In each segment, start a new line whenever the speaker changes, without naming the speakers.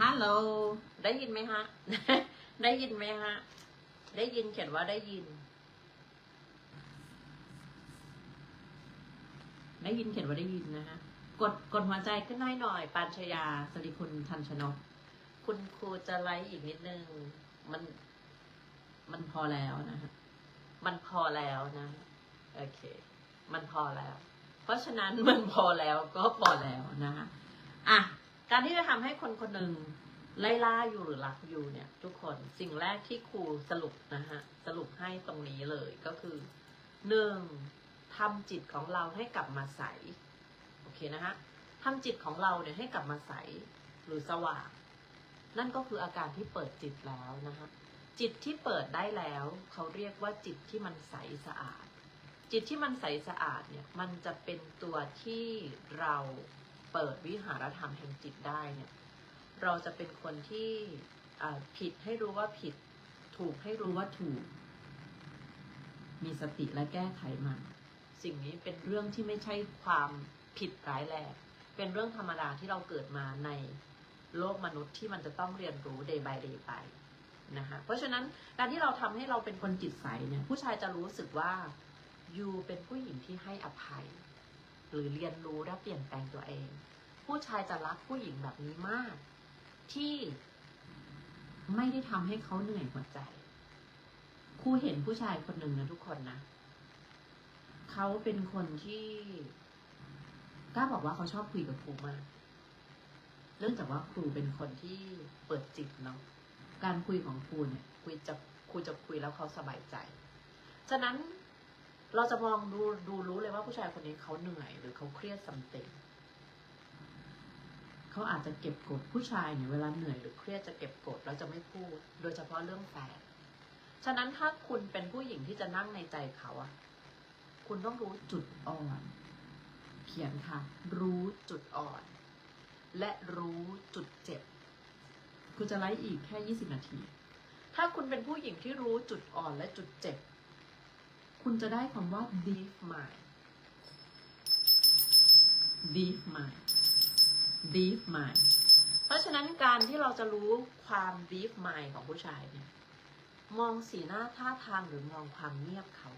ฮัลโหล ได้ยินไหมฮะ ได้ยินไหมฮะ ได้ยินเขียนว่าได้ยิน ได้ยินเขียนว่าได้ยินนะฮะ กดกดหัวใจขึ้นหน่อยหน่อย ปานชยา สวัสดีคุณทันชนก คุณครูจะไลฟ์อีกนิดนึง มัน มันพอแล้วนะฮะ มันพอแล้วนะ โอเค มันพอแล้ว เพราะฉะนั้นมันพอแล้วก็พอแล้วนะฮะ อะ การที่จะทำให้คนคนหนึ่งไล่ล่าอยู่หรือรักอยู่เนี่ย ทุกคนสิ่งแรกที่ครูสรุปนะฮะสรุปให้ตรงนี้เลยก็คือหนึ่งทำจิตของเราให้กลับมาใสโอเคนะฮะทำจิตของเราเนี่ยให้กลับมาใสหรือสว่างนั่นก็คืออาการที่เปิดจิตแล้วนะฮะจิตที่เปิดได้แล้วเขาเรียกว่าจิตที่มันใสสะอาด จิตที่มันใสสะอาดเนี่ยมันจะเป็นตัวที่เรา เปิดวิหารธรรมแห่งจิตได้เนี่ยเราจะเป็นคนที่ผิดให้รู้ว่าผิด ถูกให้รู้ว่าถูก มีสติและแก้ไขมัน สิ่งนี้เป็นเรื่องที่ไม่ใช่ความผิดร้ายแรงเป็นเรื่องธรรมดาที่เราเกิดมาในโลกมนุษย์ที่มันจะต้องเรียนรู้ day by day ไปนะคะเพราะฉะนั้นการที่เราทำให้เราเป็นคนจิตใสเนี่ยผู้ชายจะรู้สึกว่ายูเป็นผู้หญิงที่ให้อภัย หรือเรียนรู้และเปลี่ยนแปลงตัวเอง ผู้ชายจะรักผู้หญิงแบบนี้มาก ที่ไม่ได้ทำให้เขาเหนื่อยหัวใจครูเห็นผู้ชายคนหนึ่งนะทุกคนนะเขาเป็นคนที่กล้าบอกว่าเขาชอบคุยกับครูมากเนื่องจากว่าครูเป็นคนที่เปิดจิตเนาะการคุยของครูเนี่ยคุยจะครูจะคุยแล้วเขาสบายใจ ฉะนั้น เราจะมองดูดูรู้เลยว่าผู้ชายคนนี้เขาเหนื่อย หรือเขาเครียดสัมเต็งเขาอาจจะเก็บกดผู้ชายเนี่ยเวลาเหนื่อยหรือเครียดจะเก็บกดแล้วจะไม่พูด โดยเฉพาะเรื่องแฟนฉะนั้นถ้าคุณเป็นผู้หญิงที่จะนั่งในใจเขาอะคุณต้องรู้จุดอ่อน เขียนค่ะ รู้จุดอ่อน และรู้จุดเจ็บ คุณจะไลฟ์อีกแค่ 20 นาที ถ้าคุณเป็นผู้หญิงที่รู้จุดอ่อนและจุดเจ็บ คุณจะได้คำว่า deep mind deep mind deep mind เพราะฉะนั้นการที่เราจะรู้ความ deep mind ของผู้ชายเนี่ยมองสีหน้าท่าทางหรือมองความเงียบเขา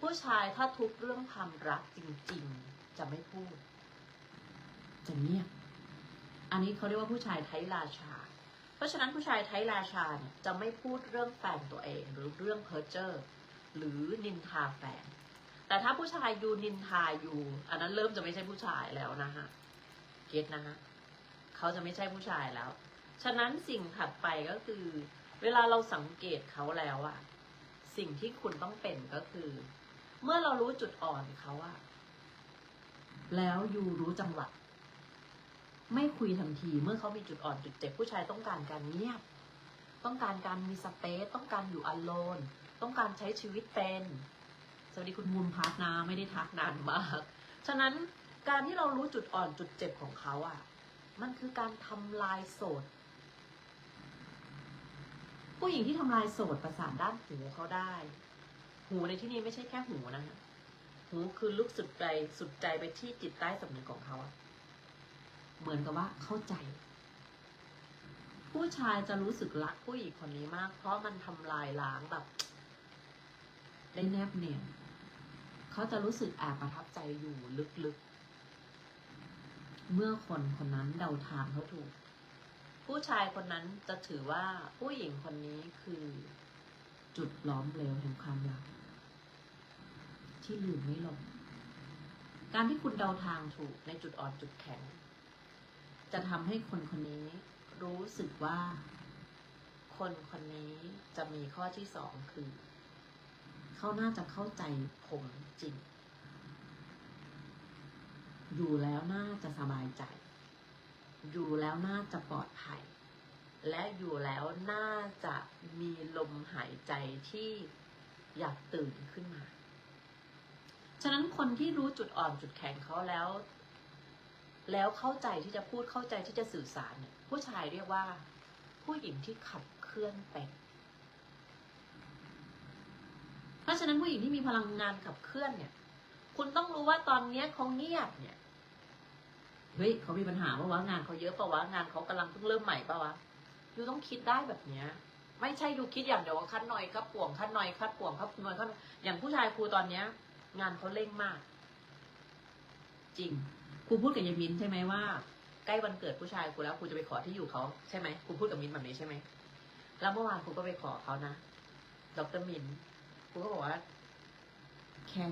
ผู้ชายถ้าทุกเรื่องความรักจริงๆ จะไม่พูด จะเงียบ อันนี้เขาเรียกว่าผู้ชายไทยราชา เพราะฉะนั้นผู้ชายไทยราชาเนี่ยจะไม่พูดเรื่องแฟนตัวเองหรือเรื่องเพ้อเจ้อ หรือนินทาแฟน แต่ถ้าผู้ชายอยู่นินทาอยู่อันนั้นเริ่มจะไม่ใช่ผู้ชายแล้วนะฮะเก็ตนะฮะเขาจะไม่ใช่ผู้ชายแล้ว ฉะนั้นสิ่งถัดไปก็คือ เวลาเราสังเกตเขาแล้วอะสิ่งที่คุณต้องเป็นก็คือ เมื่อเรารู้จุดอ่อนเขาอะแล้วยูรู้จังหวะไม่คุยทันทีเมื่อเขามีจุดอ่อนจุดเจ็บผู้ชายต้องการการเงียบ ต้องการการมีสเปซต้องการอยู่อโลน ต้องการใช้ชีวิตเป็น สวัสดีคุณมูลพัฒนาไม่ได้ทักนานมาก ฉะนั้นการที่เรารู้จุดอ่อนจุดเจ็บของเขาอะมันคือการทำลายโสด ผู้หญิงที่ทำลายโสดประสาทด้านหูเขาได้ หูในที่นี้ไม่ใช่แค่หูนะหูคือลึกสุดใจสุดใจไปที่จิตใต้สำนึกของเขาอะเหมือนกับว่าเข้าใจ ผู้ชายจะรู้สึกรักผู้หญิงคนนี้มาก เพราะมันทำลายล้างแบบ ได้แนบเนียนเขาจะรู้สึกแอบประทับใจอยู่ลึกๆ เมื่อคนคนนั้นเดาทางเขาถูก ผู้ชายคนนั้นจะถือว่าผู้หญิงคนนี้คือ จุดล้อมเหลวแห่งความรักที่ลืมไม่ลง การที่คุณเดาทางถูกในจุดอ่อนจุดแข็ง จะทำให้คนคนนี้รู้สึกว่า คนคนนี้จะมีข้อที่สองคือ เขาน่าจะเข้าใจผมจริง อยู่แล้วน่าจะสบายใจ อยู่แล้วน่าจะปลอดภัย และอยู่แล้วน่าจะมีลมหายใจที่อยากตื่นขึ้นมา ฉะนั้นคนที่รู้จุดอ่อนจุดแข็งเขาแล้ว แล้วเข้าใจที่จะพูดเข้าใจที่จะสื่อสารเนี่ยผู้ชายเรียกว่า ผู้หญิงที่ขับเคลื่อนเป็น เพราะฉะนั้นผู้หญิงที่มีพลังงานขับเคลื่อนเนี่ย คุณต้องรู้ว่าตอนเนี้ยเขาเงียบเนี่ยเฮ้ยเขามีปัญหาปะวะงานเขาเยอะปะวะงานเขากำลังเพิ่งเริ่มใหม่ปะวะยูต้องคิดได้แบบเนี้ย ไม่ใช่ยูคิดอย่างเดียวว่าคัดหน่อยครับป่วงคัดหน่อยคัดป่วงครับหน่อยคัดอย่างผู้ชายครูตอนเนี้ย งานเขาเร่งมาก จริงครูพูดกับยายมินใช่ไหมว่าใกล้วันเกิดผู้ชายครูแล้วครูจะไปขอที่อยู่เขาใช่ไหมครูพูดกับมินแบบนี้ใช่ไหมแล้วเมื่อวานครูก็ไปขอเขานะดรมิน ครูก็บอกว่า can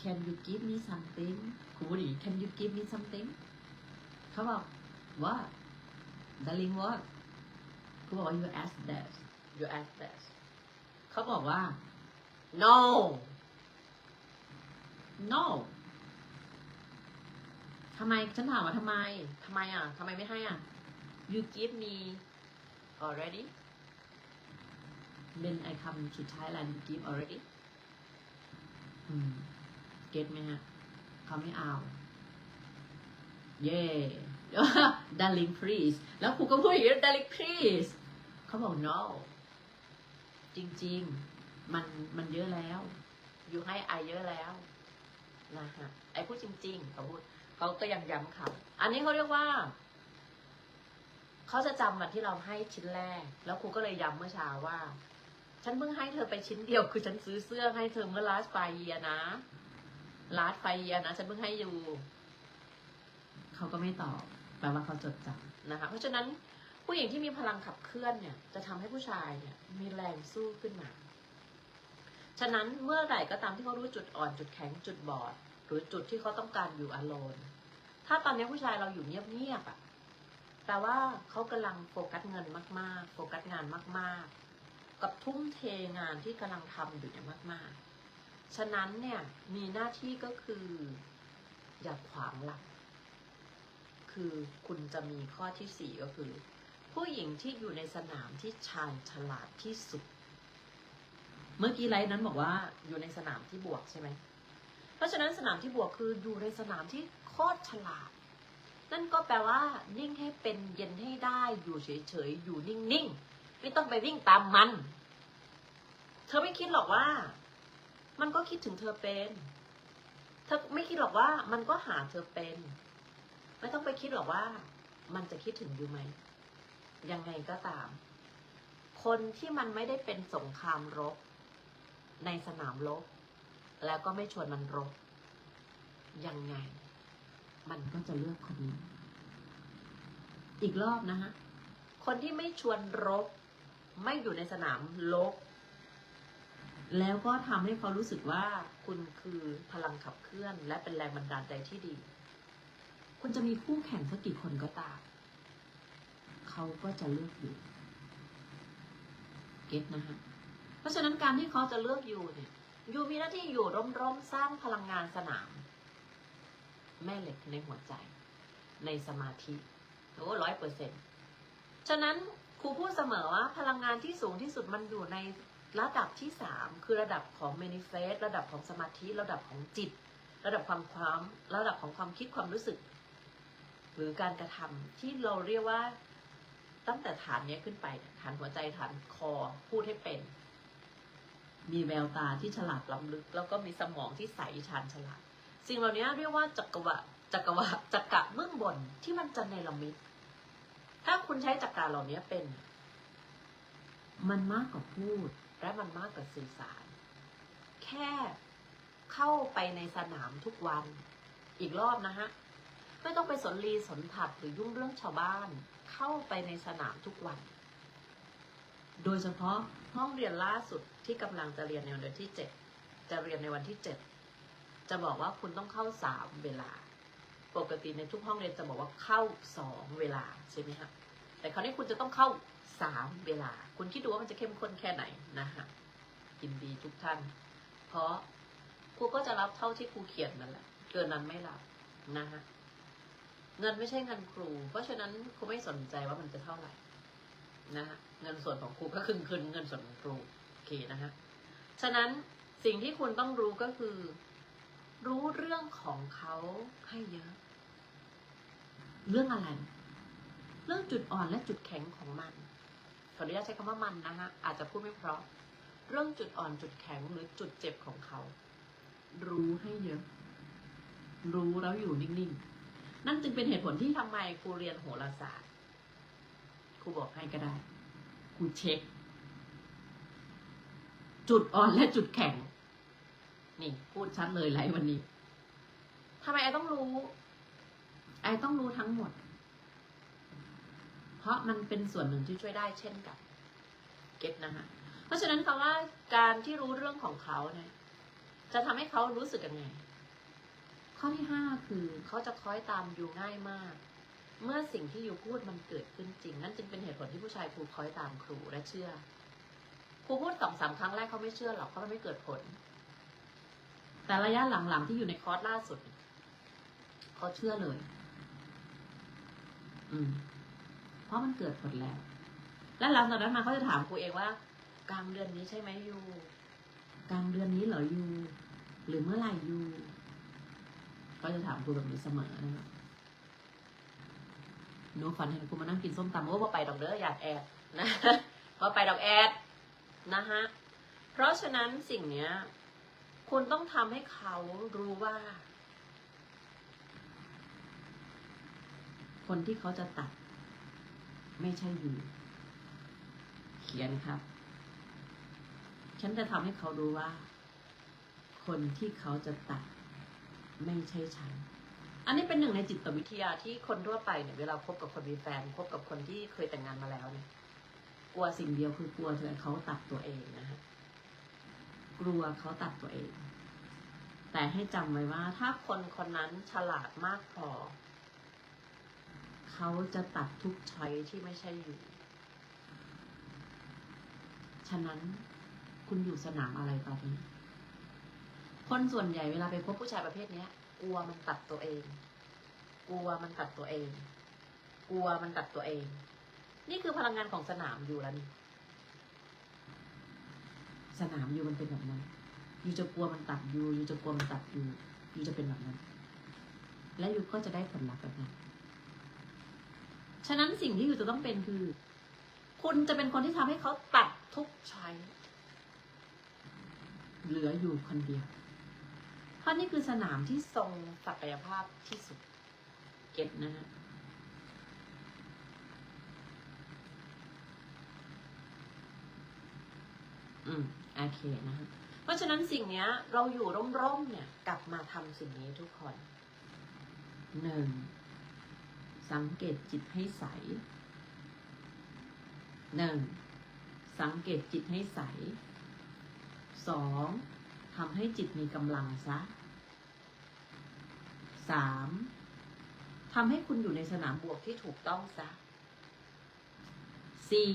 can you give me something ครูพูดอย่างนี้ can you give me something เขาบอกว่า darling what ครูบอกว่า you ask that you ask that เขาบอกว่า no no ทำไมฉันถามว่าทำไมทำไมอะทำไมไม่ให้อะ you give me already when I come to Thailand you give already เก็ตไหมฮะเขาไม่เอา เย่ darling please แล้วครูก็พูดอย่างนี้ darling please เขาบอก no จริง ๆ มันมันเยอะแล้ว อยู่ให้ไอเยอะแล้วนะฮะไอพูดจริง ๆเขาพูดเขาก็ยังย้ำเขาอันนี้เขาเรียกว่า เขาจะจำวันที่เราให้ชิ้นแรก แล้วครูก็เลยย้ำเมื่อเช้าว่า ฉันเพิ่งให้เธอไปชิ้นเดียวคือฉันซื้อเสื้อให้เธอเมื่อ last five year นะ last five year นะ ฉันเพิ่งให้อยู่ เขาก็ไม่ตอบแปลว่าเขาจดจำนะคะ เพราะฉะนั้นผู้หญิงที่มีพลังขับเคลื่อนเนี่ย จะทำให้ผู้ชายเนี่ย มีแรงสู้ขึ้นมา ฉะนั้นเมื่อไหร่ก็ตามที่เขารู้จุดอ่อนจุดแข็งจุดบอด หรือจุดที่เขาต้องการอยู่อโลนถ้าตอนนี้ผู้ชายเราอยู่เงียบๆอะ่ะแปลว่าเขากำลังโฟกัสเงินมาก ๆ โฟกัสงานมาก ๆ กับทุ่มเทงานที่กำลังทำอยู่เนี่ยมาก ๆ ฉะนั้นเนี่ยมีหน้าที่ก็คือ อย่าขวางหลัก คือคุณจะมีข้อที่สี่ก็คือ ผู้หญิงที่อยู่ในสนามที่ชาญฉลาดที่สุด เมื่อกี้ไลฟ์นั้นบอกว่าอยู่ในสนามที่บวกใช่ไหมเพราะฉะนั้นสนามที่บวกคืออยู่ในสนามที่โคตรฉลาด นั่นก็แปลว่า นิ่งให้เป็นเย็นให้ได้อยู่เฉยๆอยู่นิ่งๆ ไม่ต้องไปวิ่งตามมัน เธอไม่คิดหรอกว่า มันก็คิดถึงเธอเป็น เธอไม่คิดหรอกว่า มันก็หาเธอเป็น ไม่ต้องไปคิดหรอกว่า มันจะคิดถึงอยู่ไหม ยังไงก็ตาม คนที่มันไม่ได้เป็นสงครามรบ ในสนามรบ แล้วก็ไม่ชวนมันรบ ยังไง มันก็จะเลือกคนนี้ อีกรอบนะฮะคนที่ไม่ชวนรบ ไม่อยู่ในสนามรบแล้วก็ทำให้เขารู้สึกว่าคุณคือพลังขับเคลื่อน และเป็นแรงบันดาลใจที่ดี คุณจะมีคู่แข่งสักกี่คนก็ตาม เขาก็จะเลือกอยู่ เก็ตนะฮะ เพราะฉะนั้นการที่เขาจะเลือกอยู่เนี่ยอยู่มีหน้าที่อยู่ร่มๆสร้างพลังงานสนาม แม่เหล็กในหัวใจ ในสมาธิโอ้ร้อยเปอร์เซ็นฉะนั้น ครูพูดเสมอว่าพลังงานที่สูงที่สุดมันอยู่ในระดับที่สามคือระดับของ manifest ระดับของสมาธิระดับของจิต ระดับความความระดับของความคิดความรู้สึก หรือการกระทำที่เราเรียกว่าตั้งแต่ฐานนี้ขึ้นไปฐานหัวใจฐานคอพูดให้เป็น มีแววตาที่ฉลาดล้ำลึก แล้วก็มีสมองที่ใสชาญฉลาด สิ่งเหล่านี้เรียกว่าจักรวะจักรวะจักระเบื้องบนที่มันจะในละมิต ถ้าคุณใช้จักระเหล่านี้เป็น มันมากกว่าพูด และมันมากกว่าสื่อสาร แค่เข้าไปในสนามทุกวัน อีกรอบนะฮะ ไม่ต้องไปสนรีสนถัดหรือยุ่งเรื่องชาวบ้าน เข้าไปในสนามทุกวัน โดยเฉพาะห้องเรียนล่าสุดที่กำลังจะเรียนในวันที่เจ็ดจะเรียนในวันที่เจ็ดจะบอกว่าคุณต้องเข้าสามเวลา ปกติในทุกห้องเรียนจะบอกว่าเข้าสองเวลาใช่ไหมฮะแต่คราวนี้คุณจะต้องเข้าสามเวลา คุณคิดดูว่ามันจะเข้มข้นแค่ไหนนะฮะยินดีทุกท่าน เพราะครูก็จะรับเท่าที่ครูเขียนนั่นแหละ เกินนั้นไม่รับนะฮะเงินไม่ใช่เงินครู เพราะฉะนั้นครูไม่สนใจว่ามันจะเท่าไหร่นะฮะเงินส่วนของครูก็คือคืนเงินส่วนของครูโอเคนะฮะฉะนั้นสิ่งที่คุณต้องรู้ก็คือ รู้เรื่องของเขาให้เยอะ เรื่องอะไร เรื่องจุดอ่อนและจุดแข็งของมัน ขออนุญาตใช้คำว่ามันนะฮะ อาจจะพูดไม่เพราะ เรื่องจุดอ่อนจุดแข็งหรือจุดเจ็บของเขา รู้ให้เยอะ รู้แล้วอยู่นิ่งๆ นั่นจึงเป็นเหตุผลที่ทำไมครูเรียนโหราศาสตร์ ครูบอกให้ก็ได้ ครูเช็ค จุดอ่อนและจุดแข็ง นี่ พูดชัดเลยไลฟ์วันนี้ทำไมไอต้องรู้ ไอต้องรู้ทั้งหมด เพราะมันเป็นส่วนหนึ่งที่ช่วยได้เช่นกันเก็ตนะคะเพราะฉะนั้นคำว่าการที่รู้เรื่องของเขาเนี่ยจะทำให้เขารู้สึกยังไง ข้อที่ห้าคือเขาจะคล้อยตามอยู่ง่ายมาก เมื่อสิ่งที่อยู่พูดมันเกิดขึ้นจริง นั่นจึงเป็นเหตุผลที่ผู้ชายครูคล้อยตามครูและเชื่อ ครูพูดสองสามครั้งแรกเขาไม่เชื่อหรอกเพราะมันไม่เกิดผล แต่ระยะหลังๆที่อยู่ในคอร์สล่าสุด เขาเชื่อเลย อืม เพราะมันเกิดผลแล้ว และหลังจากนั้นมาเขาจะถามครูเองว่า กลางเดือนนี้ใช่ไหมยูกลางเดือนนี้เหรอยูหรือเมื่อไหร่ยูก็จะถามครูแบบนี้เสมอนะครับหนูฝันเห็นครูมานั่งกินส้มตำว่าไปดอกเด้ออยากแอดนะว่าไปดอกแอดนะฮะเพราะฉะนั้นสิ่งเนี้ยคุณต้องทำให้เขารู้ว่า คนที่เขาจะตัด ไม่ใช่ยูเขียนครับ ฉันจะทำให้เขารู้ว่า คนที่เขาจะตัด ไม่ใช่ฉัน อันนี้เป็นหนึ่งในจิตวิทยาที่คนทั่วไปเนี่ยเวลาคบกับคนมีแฟนคบกับคนที่เคยแต่งงานมาแล้วเนี่ยกลัวสิ่งเดียวคือกลัวเธอเขาตัดตัวเองนะฮะกลัวเขาตัดตัวเอง แต่ให้จำไว้ว่าถ้าคนคนนั้นฉลาดมากพอ เขาจะตัดทุกช้อยที่ไม่ใช่อยู่ ฉะนั้นคุณอยู่สนามอะไรตอนนี้ คนส่วนใหญ่เวลาไปพบผู้ชายประเภทเนี้ยกลัวมันตัดตัวเอง กลัวมันตัดตัวเอง กลัวมันตัดตัวเอง นี่คือพลังงานของสนามอยู่แล้วนี่สนามอยู่มันเป็นแบบนั้นยูจะกลัวมันตัดยูยูจะกลัวมันตัดยูยูจะเป็นแบบนั้น และยูก็จะได้ผลลัพธ์แบบนั้น ฉะนั้นสิ่งที่อยู่จะต้องเป็นคือ คุณจะเป็นคนที่ทำให้เขาตัดทุกใช้ เหลืออยู่คนเดียว เพราะนี่คือสนามที่ทรงศักยภาพที่สุด เก็ตนะฮะอืมโอเคนะฮะเพราะฉะนั้นสิ่งเนี้ย เราอยู่ร่มๆเนี่ย กลับมาทำสิ่งนี้ทุกคนหนึ่ง สังเกตจิตให้ใสหนึ่งสังเกตจิตให้ใสสองทำให้จิตมีกำลังซะสามทำให้คุณอยู่ในสนามบวกที่ถูกต้องซะสี่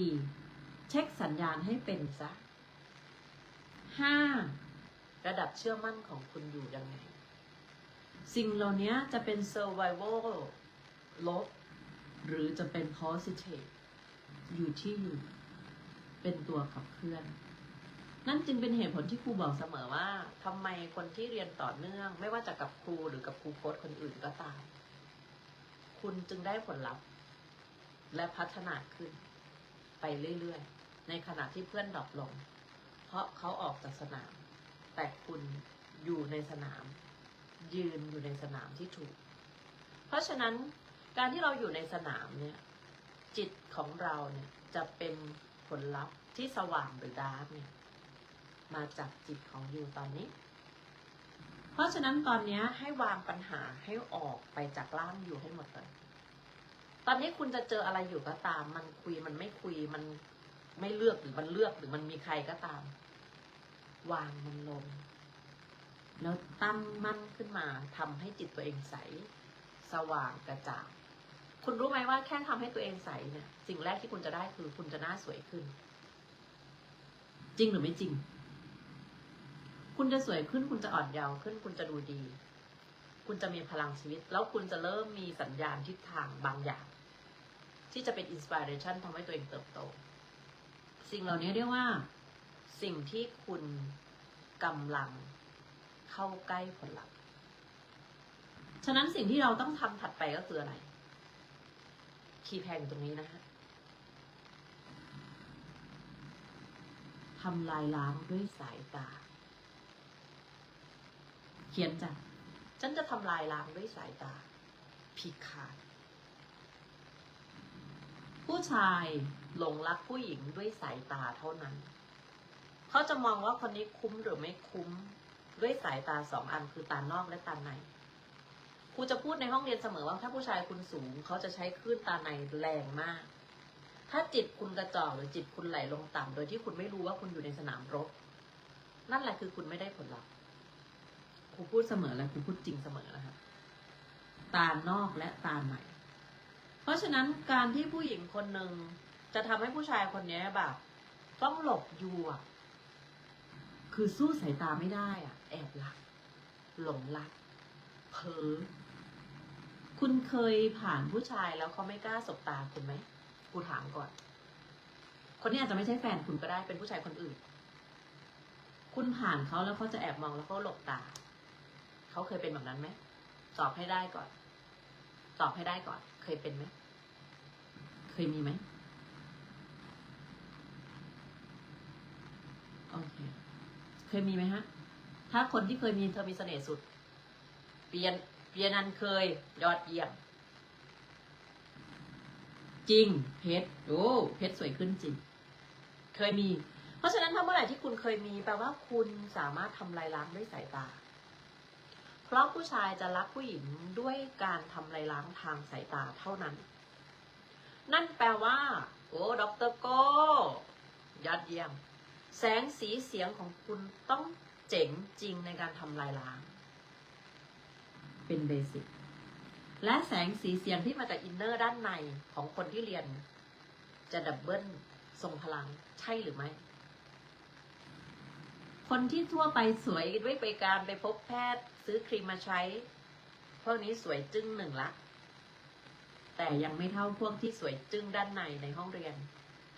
เช็คสัญญาณให้เป็นซะห้าระดับเชื่อมั่นของคุณอยู่ยังไง สิ่งเหล่านี้จะเป็น survival ลบ หรือจะเป็น positive อยู่ที่อยู่เป็นตัวขับเคลื่อน นั่นจึงเป็นเหตุผลที่ครูบอกเสมอว่าทำไมคนที่เรียนต่อเนื่อง ไม่ว่าจะกับครูหรือกับครูโค้ดคนอื่นก็ตาม คุณจึงได้ผลลัพธ์ และพัฒนาขึ้น ไปเรื่อยๆ ในขณะที่เพื่อนดรอปลง เพราะเขาออกจากสนาม แต่คุณอยู่ในสนาม ยืนอยู่ในสนามที่ถูก เพราะฉะนั้น การที่เราอยู่ในสนามเนี่ย จิตของเราเนี่ยจะเป็นผลลัพธ์ที่สว่างหรือดาร์กเนี่ยมาจากจิตของอยู่ตอนนี้ เพราะฉะนั้นตอนนี้ให้วางปัญหาให้ออกไปจากร่างอยู่ให้หมดเลย ตอนนี้คุณจะเจออะไรอยู่ก็ตาม มันคุยมันไม่คุยมันไม่เลือกหรือมันเลือกหรือมันมีใครก็ตาม วางมันลง แล้วตั้งมั่นขึ้นมาทำให้จิตตัวเองใส สว่างกระจ่าง คุณรู้ไหมว่าแค่ทำให้ตัวเองใสเนี่ย สิ่งแรกที่คุณจะได้คือคุณจะหน้าสวยขึ้น จริงหรือไม่จริง คุณจะสวยขึ้น คุณจะอ่อนเยาว์ขึ้น คุณจะดูดี คุณจะมีพลังชีวิต แล้วคุณจะเริ่มมีสัญญาณทิศทางบางอย่าง ที่จะเป็นอินสปิเรชันทำให้ตัวเองเติบโต สิ่งเหล่านี้เรียกว่า สิ่งที่คุณกำลังเข้าใกล้ผลลัพธ์ ฉะนั้นสิ่งที่เราต้องทำถัดไปก็คืออะไร คีย์แพงตรงนี้นะฮะทำลายล้างด้วยสายตา เขียนจ้ะฉันจะทำลายล้างด้วยสายตา พิฆาตผู้ชายหลงรักผู้หญิงด้วยสายตาเท่านั้น เขาจะมองว่าคนนี้คุ้มหรือไม่คุ้มด้วยสายตาสองอันคือตานอกและตาใน ครูจะพูดในห้องเรียนเสมอว่าถ้าผู้ชายคุณสูง เขาจะใช้คลื่นตาในแรงมาก ถ้าจิตคุณกระจอกหรือจิตคุณไหลลงต่ำโดยที่คุณไม่รู้ว่าคุณอยู่ในสนามรบ นั่นแหละคือคุณไม่ได้ผลลัพธ์ครูพูดเสมอและครูพูดจริงเสมอนะคะตานอกและตาในเพราะฉะนั้นการที่ผู้หญิงคนหนึ่งจะทำให้ผู้ชายคนนี้แบบ ต้องหลบอยู่อะคือสู้สายตาไม่ได้อะแอบรัก หลงรักเพ้อ คุณเคยผ่านผู้ชายแล้วเขาไม่กล้าสบตาคุณไหมกูถามก่อน คนนี้อาจจะไม่ใช่แฟนคุณก็ได้เป็นผู้ชายคนอื่น คุณผ่านเขาแล้วเขาจะแอบมองแล้วเขาหลบตา เขาเคยเป็นแบบนั้นไหมตอบให้ได้ก่อน ตอบให้ได้ก่อน เคยเป็นไหม เคยมีไหมโอเค เคยมีไหมฮะ ถ้าคนที่เคยมีเธอมีเสน่ห์สุด เปลี่ยน เปลี่ยนันเคย ยอดเยี่ยม จริง เพชรโอ้เพชรสวยขึ้นจริง เคยมี เพราะฉะนั้นถ้าเมื่อไหร่ที่คุณเคยมีแปลว่าคุณสามารถทำลายล้างด้วยสายตา เพราะผู้ชายจะรักผู้หญิงด้วยการทำลายล้างทางสายตาเท่านั้น นั่นแปลว่า โอ้ด็อกเตอร์โก้ยอดเยี่ยม แสงสีเสียงของคุณต้องเจ๋งจริงในการทำลายล้าง เป็นเบสิกและแสงสีเสียงที่มาจากอินเนอร์ด้านในของคนที่เรียน จะดับเบิลทรงพลังใช่หรือไม่ คนที่ทั่วไปสวยด้วยไปการไปพบแพทย์ซื้อครีมมาใช้ พวกนี้สวยจึ้งหนึ่งละ แต่ยังไม่เท่าพวกที่สวยจึ้งด้านในในห้องเรียน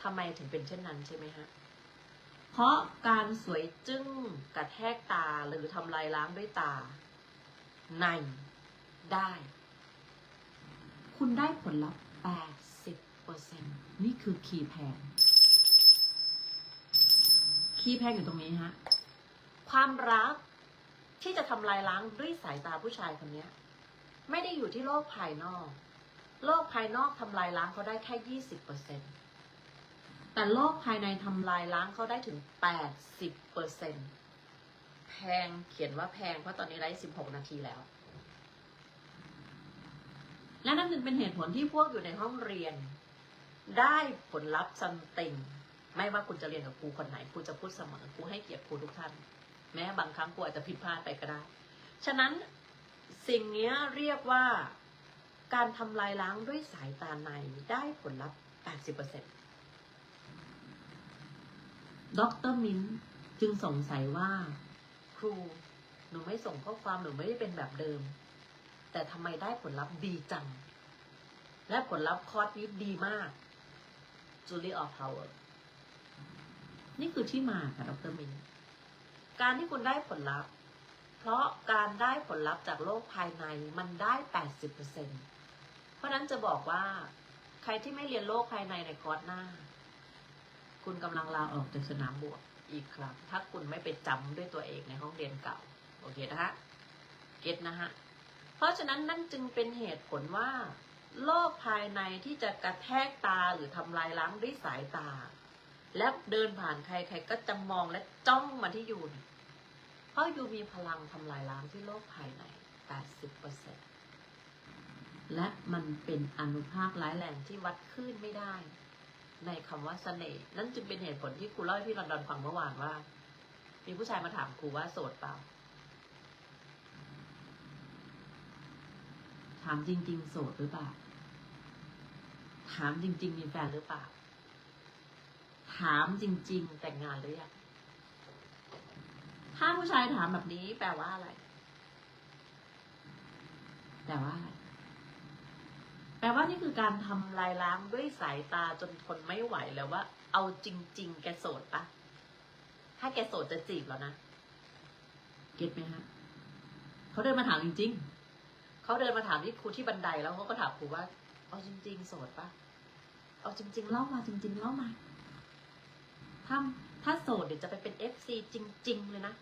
ทำไมถึงเป็นเช่นนั้นใช่ไหมฮะ เพราะการสวยจึ้งกระแทกตาหรือทำลายล้างด้วยตา ในได้ คุณได้ผลลัพธ์ 80%นี่คือคีย์แพงคีย์แพงอยู่ตรงนี้ฮะ ความรักที่จะทำลายล้างด้วยสายตาผู้ชายคนนี้ไม่ได้อยู่ที่โลกภายนอก โลกภายนอกทำลายล้างเขาได้แค่ยี่สิบเปอร์เซ็นแต่โลกภายในทำลายล้างเขาได้ถึงแปดสิบเปอร์เซ็นแพ งเขียนว่าแพง เพราะตอนนี้ไลฟ์สิบหกนาทีแล้ว และนั่นจึงเป็นเหตุผลที่พวกอยู่ในห้องเรียน ได้ผลลัพธ์ซัมติงไม่ว่าคุณจะเรียนกับครูคนไหนครูจะพูดเสมอครูให้เกียรติครูทุกท่าน แม้บางครั้งครูอาจจะผิดพลาดไปก็ได้ ฉะนั้นสิ่งนี้เรียกว่าการทำลายล้างด้วยสายตาในได้ผลลัพธ์ 80%ดรมินจึงสงสัยว่า รู หนูไม่ส่งข้อความหนูไม่ได้เป็นแบบเดิม แต่ทำไมได้ผลลัพธ์ดีจัง และผลลัพธ์คอร์สนี้ดีมาก Julie of Power นี่คือที่มาค่ะดรมินการที่คุณได้ผลลัพธ์ เพราะการได้ผลลัพธ์จากโลกภายในมันได้ 80%เพราะนั้นจะบอกว่าใครที่ไม่เรียนโลกภายในในคอร์สหน้า คุณกำลังลาออกจากสนามบวก อีกครั้ง ถ้าคุณไม่ไปจำด้วยตัวเองในห้องเรียนเก่า โอเคนะฮะ เก็ตนะฮะ เพราะฉะนั้นนั่นจึงเป็นเหตุผลว่า โลกภายในที่จะกระแทกตาหรือทำลายล้างด้วยสายตา และเดินผ่านใครใครก็จะมองและจ้องมาที่ยูนเพราะยูมีพลังทำลายล้างที่โลกภายใน 80%และมันเป็นอนุภาคร้ายแรงที่วัดขึ้นไม่ได้ ในคำว่าเสน่ห์นั่นจึงเป็นเหตุผลที่ครูเล่าให้พี่ลอนดอนฟังเมื่อวานว่า มีผู้ชายมาถามครูว่าโสดเปล่า ถามจริง ๆ โสดหรือเปล่า ถามจริง ๆ มีแฟนหรือเปล่า ถามจริง ๆ แต่งงานหรือยังถ้าผู้ชายถามแบบนี้แปลว่าอะไร แปลว่าอะไร แปลว่านี่คือการทำลายล้างด้วยสายตาจนทนไม่ไหวแล้วว่า เอาจริง ๆ แกโสดปะถ้าแกโสดจะจีบแล้วนะ เก็ตไหมฮะเขาเดินมาถามจริง ๆ เขาเดินมาถามที่ครูที่บันไดแล้วเขาก็ถามครูว่า เอาจริง ๆ โสดปะเอาจริง ๆ เล่ามาจริง ๆ เล่ามาถ้าถ้าโสดเดี๋ยวจะไปเป็นเอฟซีจริง ๆ เลยนะ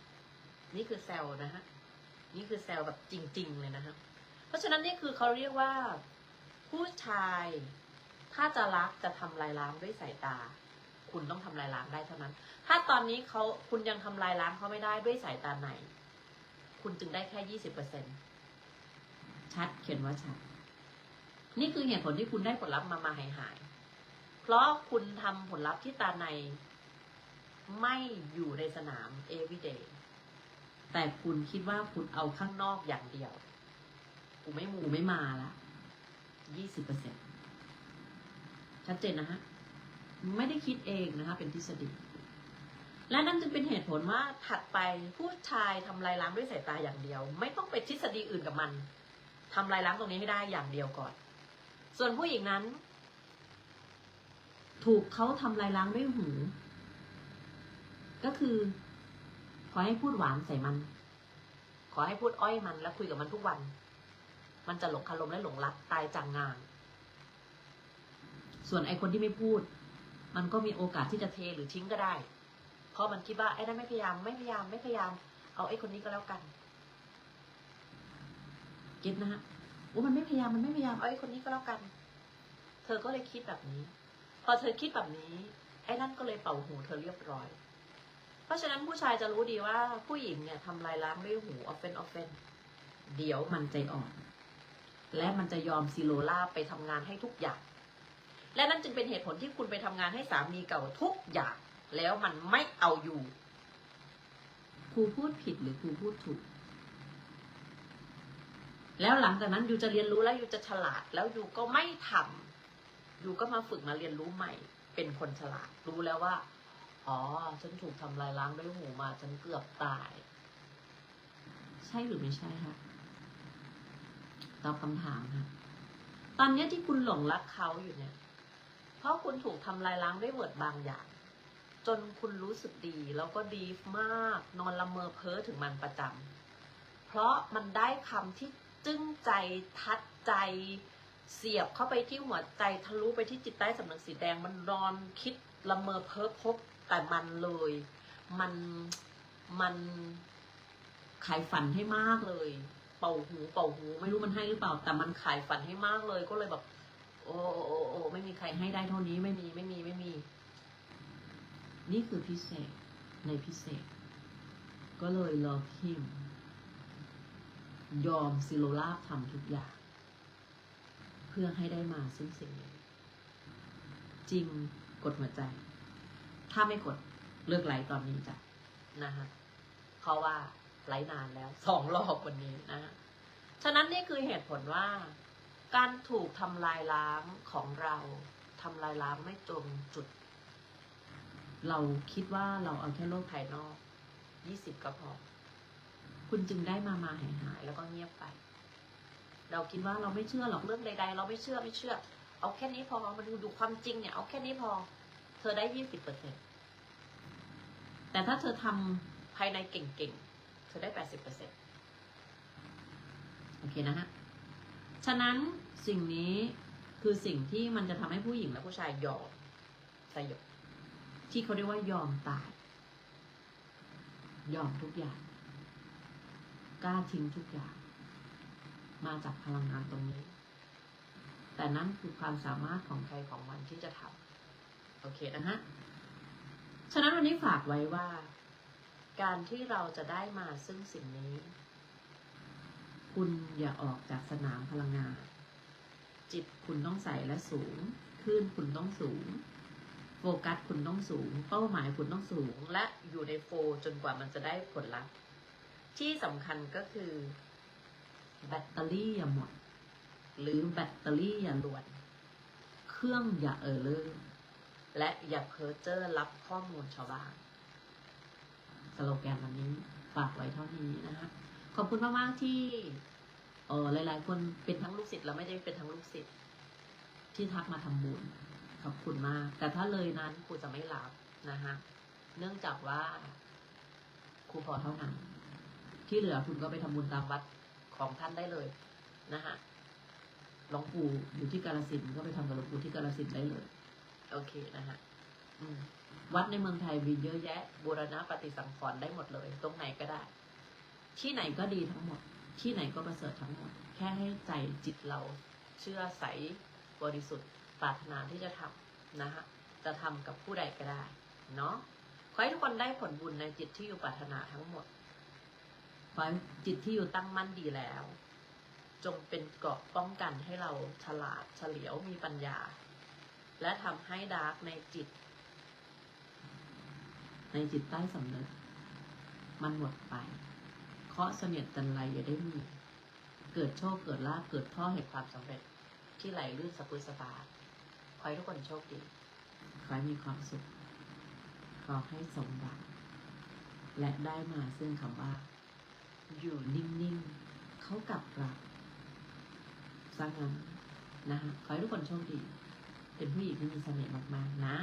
นี่คือแซลนะฮะ นี่คือแซลแบบจริง ๆ เลยนะฮะ เพเพราะฉะนั้นนี่คือเขาเรียกว่า ผู้ชาย ถ้าจะรักจะทำลายล้างด้วยสายตา คุณต้องทำลายล้างได้เท่านั้น ถ้าตอนนี้เขาคุณยังทำลายล้างเขาไม่ได้ด้วยสายตาไหน คุณจึงได้แค่ยี่สิบเปอร์เซ็นชัดเขียนว่าชัด นี่คือเหตุผลที่คุณได้ผลลัพธ์มามาหายหายๆเพราะคุณทำผลลัพธ์ที่ตาใน ไม่อยู่ในสนาม everyday แต่คุณคิดว่าคุณเอาข้างนอกอย่างเดียว กูไม่มูไม่มาละ ยี่สิบเปอร์เซ็นต์ชัดเจนนะฮะ ไม่ได้คิดเองนะคะ เป็นทฤษฎี และนั่นจึงเป็นเหตุผลว่าถัดไปผู้ชายทำลายล้างด้วยสายตาอย่างเดียว ไม่ต้องไปทฤษฎีอื่นกับมันทำลายล้างตรงนี้ให้ได้อย่างเดียวก่อน ส่วนผู้หญิงนั้น ถูกเขาทำลายล้างด้วยหู ก็คือ ขอให้พูดหวานใส่มัน ขอให้พูดอ้อยมันแล้วคุยกับมันทุกวัน มันจะหลงคารมและหลงรักตายจังงาน ส่วนไอคนที่ไม่พูด มันก็มีโอกาสที่จะเทหรือทิ้งก็ได้ เพราะมันคิดว่าไอ้นั่นไม่พยายามไม่พยายามไม่พยายาม เอาไอ้คนนี้ก็แล้วกันเก็ตนะฮะโอ้มันไม่พยายามมันไม่พยายามเอาไอ้คนนี้ก็แล้วกัน เธอก็เลยคิดแบบนี้ พอเธอคิดแบบนี้ไอ้นั่นก็เลยเป่าหูเธอเรียบร้อย เพราะฉะนั้นผู้ชายจะรู้ดีว่าผู้หญิงเนี่ยทำลายล้างด้วยหูออฟเฟนออฟเฟนเดี๋ยวมันใจอ่อน และมันจะยอมซิโลล่าไปทำงานให้ทุกอย่าง และนั่นจึงเป็นเหตุผลที่คุณไปทำงานให้สามีเก่าทุกอย่าง แล้วมันไม่เอาอยู่ครูพูดผิดหรือครูพูดถูก แล้วหลังจากนั้นยูจะเรียนรู้แล้วยูจะฉลาด แล้วยูก็ไม่ทำยูก็มาฝึกมาเรียนรู้ใหม่ เป็นคนฉลาด รู้แล้วว่า อ๋อ ฉันถูกทำลายล้างด้วยหูมา ฉันเกือบตาย ใช่หรือไม่ใช่คะ ตอบคำถามค่ะ ตอนนี้ที่คุณหลงรักเขาอยู่เนี่ย เพราะคุณถูกทำลายล้างด้วยเวิร์ดบางอย่าง จนคุณรู้สึกดีแล้วก็ดีมาก นอนละเมอเพ้อถึงมันประจำ เพราะมันได้คำที่จึ้งใจทัดใจเสียบเข้าไปที่หัวใจทะลุไปที่จิตใต้สำนึกสีแดงมันนอนคิดละเมอเพ้อพบแต่มันเลย มันมันขายฝันให้มากเลย เป่าหูเป่าหูไม่รู้มันให้หรือเปล่า แต่มันขายฝันให้มากเลย ก็เลยแบบ โอ้โอ้โอ้ไม่มีใครให้ได้เท่านี้ไม่มีไม่มีไม่มี นี่คือพิเศษในพิเศษ ก็เลยรอพิมยอมซิโลลาบทำทุกอย่าง เพื่อให้ได้มาซึ่งสิ่งนี้จริงกดหัวใจ ถ้าไม่กดเลิกไลฟ์ตอนนี้จ้ะนะฮะเพราะว่า ไลฟ์นานแล้วสองรอบวันนี้นะฮะฉะนั้นนี่คือเหตุผลว่า การถูกทำลายล้างของเราทำลายล้างไม่ตรงจุด เราคิดว่าเราเอาแค่โลกภายนอกยี่สิบก็พอ คุณจึงได้มามาหายหายแล้วก็เงียบไป เราคิดว่าเราไม่เชื่อหรอกเรื่องใด ๆ เราไม่เชื่อไม่เชื่อ เอาแค่นี้พอมันดูความจริงเนี่ยเอาแค่นี้พอ เธอได้ยี่สิบเปอร์เซ็นแต่ถ้าเธอทำภายในเก่งๆ เธอได้แปดสิบเปอร์เซ็นโอเคนะฮะ ฉะนั้นสิ่งนี้คือสิ่งที่มันจะทำให้ผู้หญิงและผู้ชายยอมสยบที่เขาเรียกว่ายอมตาย ยอมทุกอย่าง กล้าทิ้งทุกอย่าง มาจากพลังงานตรงนี้ แต่นั่นคือความสามารถของใครของมันที่จะทำโอเคนะฮะ ฉะนั้นวันนี้ฝากไว้ว่า การที่เราจะได้มาซึ่งสิ่งนี้ คุณอย่าออกจากสนามพลังงาน จิตคุณต้องใสและสูงคลื่นคุณต้องสูง โฟกัสคุณต้องสูง เป้าหมายคุณต้องสูง และอยู่ในโฟลจนกว่ามันจะได้ผลลัพธ์ที่สำคัญก็คือ แบตเตอรี่อย่าหมด หรือแบตเตอรี่อย่าลวน เครื่องอย่าเออเลอร์และอย่าเพ้อเจ้อรับข้อมูลชาวบ้าน โลแกนวันนี้ฝากไว้เท่านี้นะฮะขอบคุณมากๆที่เออหลาย ๆ คนเป็นทั้งลูกศิษย์และไม่ได้เป็นทั้งลูกศิษย์ที่ทักมาทำบุญขอบคุณมาก แต่ถ้าเลยนั้นครูจะไม่รับนะฮะเนื่องจากว่าครูพอเท่านั้นที่เหลือคุณก็ไปทำบุญตามวัดของท่านได้เลยนะฮะหลวงปู่อยู่ที่กาลสินก็ไปทำกับหลวงปู่ที่กาลสินได้เลย โอเคนะฮะอืม วัดในเมืองไทยมีเยอะแยะบูรณะปฏิสังขรณ์ได้หมดเลย ตรงไหนก็ได้ ที่ไหนก็ดีทั้งหมด ที่ไหนก็ประเสริฐทั้งหมด แค่ให้ใจจิตเราเชื่อใสบริสุทธิ์ปรารถนาที่จะทำนะคะจะทำกับผู้ใดก็ได้เนาะขอให้ทุกคนได้ผลบุญในจิตที่อยู่ปรารถนาทั้งหมดขอให้จิตที่อยู่ตั้งมั่นดีแล้ว จงเป็นเกราะป้องกันให้เราฉลาดเฉลียวมีปัญญา และทำให้ดาร์กในจิต ในจิตใต้สำนึก มันหมดไป เคาะเสนียดจันไรอย่าได้มี เกิดโชคเกิดลาภเกิดท่อแห่งความสำเร็จ ที่ไหลลื่นสะพุยสะปาดขอให้ทุกคนโชคดี ขอให้มีความสุข ขอให้สมหวัง และได้มาซึ่งคำว่า อยู่นิ่งๆ เขากลับรักสร้างนั้นนะคะขอให้ทุกคนโชคดี เป็นผู้หญิงที่มีเสน่ห์มากๆ นะ